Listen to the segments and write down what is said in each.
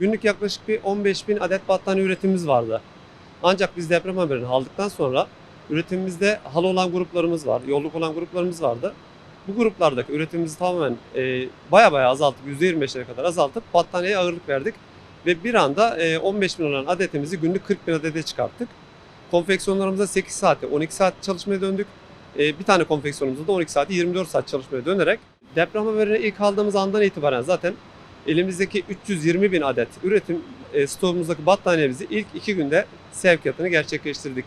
Günlük yaklaşık bir 15 bin adet battaniye üretimimiz vardı. Ancak biz deprem haberini aldıktan sonra üretimimizde halı olan gruplarımız var, yolluk olan gruplarımız vardı. Bu gruplardaki üretimimizi tamamen e, baya baya azaltıp %25'lere kadar azaltıp battaniyeye ağırlık verdik. Ve bir anda e, 15 bin olan adetimizi günlük 40 bin adete çıkarttık. Konfeksiyonlarımızda 8 saate 12 saat çalışmaya döndük. E, bir tane konfeksiyonumuzda da 12 saati 24 saat çalışmaya dönerek deprem haberini ilk aldığımız andan itibaren zaten elimizdeki 320 bin adet üretim e, stoğumuzdaki battaniyemizi ilk iki günde sevkiyatını gerçekleştirdik.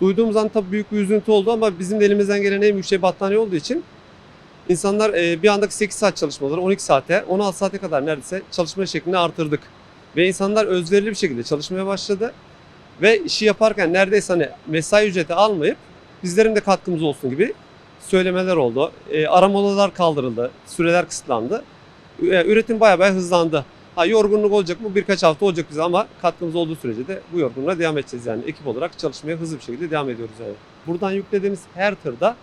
Duyduğumuz an tabii büyük bir üzüntü oldu ama bizim de elimizden gelen en büyük şey battaniye olduğu için insanlar e, bir andaki 8 saat çalışmaları 12 saate 16 saate kadar neredeyse çalışma şeklini artırdık. Ve insanlar özverili bir şekilde çalışmaya başladı. Ve işi yaparken neredeyse hani mesai ücreti almayıp bizlerin de katkımız olsun gibi söylemeler oldu. E, aramalar kaldırıldı, süreler kısıtlandı. E, üretim bayağı bayağı hızlandı. Ha yorgunluk olacak mı? Birkaç hafta olacak bize ama katkımız olduğu sürece de bu yorgunluğa devam edeceğiz yani. Ekip olarak çalışmaya hızlı bir şekilde devam ediyoruz yani. Buradan yüklediğimiz her tırda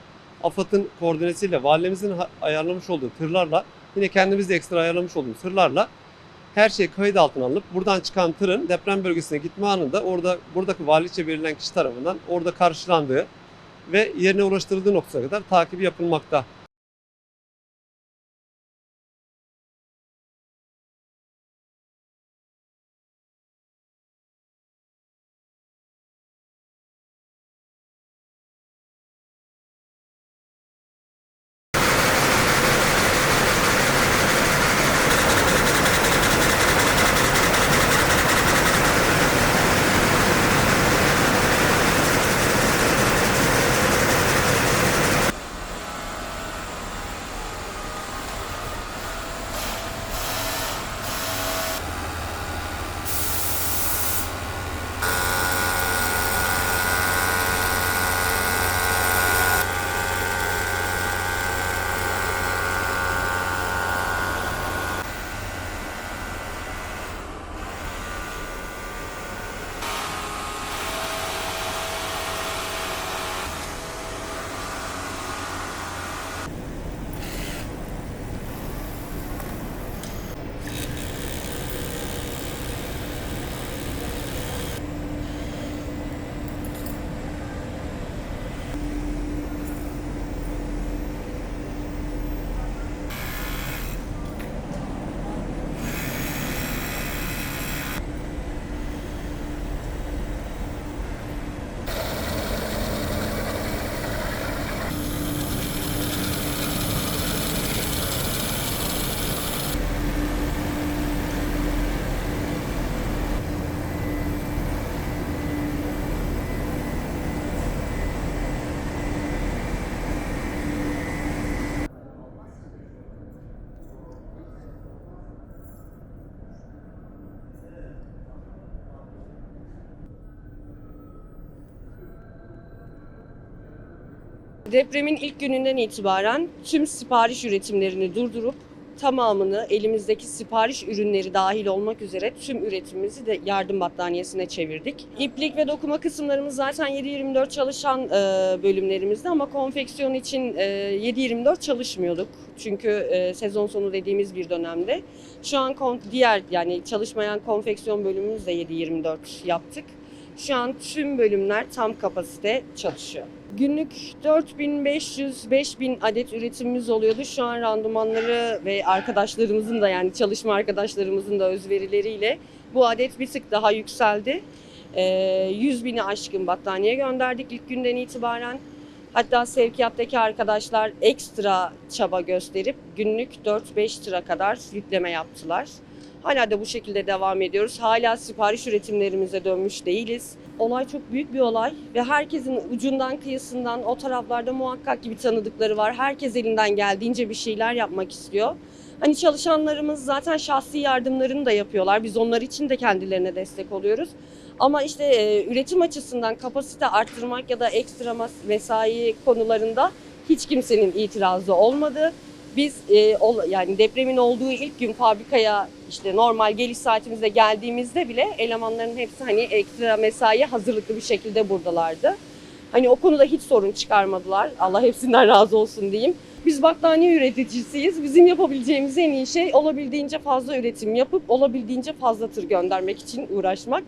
AFAD'ın koordinesiyle valimizin ayarlamış olduğu tırlarla yine kendimiz de ekstra ayarlamış olduğumuz tırlarla her şey kayıt altına alınıp buradan çıkan tırın deprem bölgesine gitme anında orada buradaki valilikçe belirlenen kişi tarafından orada karşılandığı ve yerine ulaştırıldığı noktaya kadar takibi yapılmakta. Depremin ilk gününden itibaren tüm sipariş üretimlerini durdurup tamamını elimizdeki sipariş ürünleri dahil olmak üzere tüm üretimimizi de yardım battaniyesine çevirdik. İplik ve dokuma kısımlarımız zaten 7-24 çalışan e, bölümlerimizde ama konfeksiyon için e, 7-24 çalışmıyorduk. Çünkü e, sezon sonu dediğimiz bir dönemde. Şu an diğer yani çalışmayan konfeksiyon bölümümüz de 7-24 yaptık. Şu an tüm bölümler tam kapasite çalışıyor. Günlük 4500-5000 adet üretimimiz oluyordu. Şu an randımanları ve arkadaşlarımızın da yani çalışma arkadaşlarımızın da özverileriyle bu adet bir tık daha yükseldi. Ee, 100 bini aşkın battaniye gönderdik ilk günden itibaren. Hatta sevkiyattaki arkadaşlar ekstra çaba gösterip günlük 4-5 tıra kadar yükleme yaptılar. Hala da bu şekilde devam ediyoruz. Hala sipariş üretimlerimize dönmüş değiliz. Olay çok büyük bir olay ve herkesin ucundan kıyısından o taraflarda muhakkak gibi tanıdıkları var. Herkes elinden geldiğince bir şeyler yapmak istiyor. Hani çalışanlarımız zaten şahsi yardımlarını da yapıyorlar. Biz onlar için de kendilerine destek oluyoruz. Ama işte e, üretim açısından kapasite arttırmak ya da ekstra mesai konularında hiç kimsenin itirazı olmadı. Biz e, ol- yani depremin olduğu ilk gün fabrikaya işte normal geliş saatimizde geldiğimizde bile elemanların hepsi hani ekstra mesaiye hazırlıklı bir şekilde buradalardı. Hani o konuda hiç sorun çıkarmadılar. Allah hepsinden razı olsun diyeyim. Biz battaniye üreticisiyiz. Bizim yapabileceğimiz en iyi şey olabildiğince fazla üretim yapıp olabildiğince fazla tır göndermek için uğraşmak.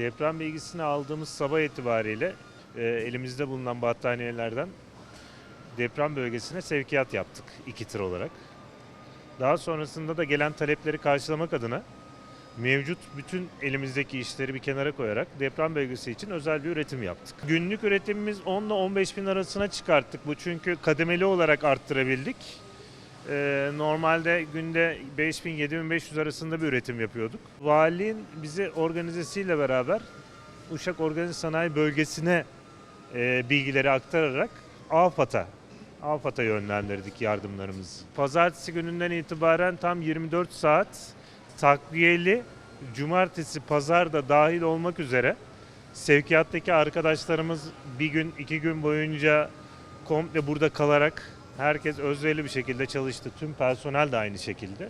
Deprem bilgisini aldığımız sabah itibariyle e, elimizde bulunan battaniyelerden deprem bölgesine sevkiyat yaptık iki tır olarak. Daha sonrasında da gelen talepleri karşılamak adına mevcut bütün elimizdeki işleri bir kenara koyarak deprem bölgesi için özel bir üretim yaptık. Günlük üretimimiz 10 ile 15 bin arasına çıkarttık. Bu çünkü kademeli olarak arttırabildik. Ee, normalde günde 5000-7500 arasında bir üretim yapıyorduk. Valiliğin bizi organizesiyle beraber Uşak Organize Sanayi Bölgesi'ne e, bilgileri aktararak AFAD'a AFAD'a yönlendirdik yardımlarımızı. Pazartesi gününden itibaren tam 24 saat takviyeli cumartesi, pazar da dahil olmak üzere sevkiyattaki arkadaşlarımız bir gün, iki gün boyunca komple burada kalarak herkes özverili bir şekilde çalıştı. Tüm personel de aynı şekilde.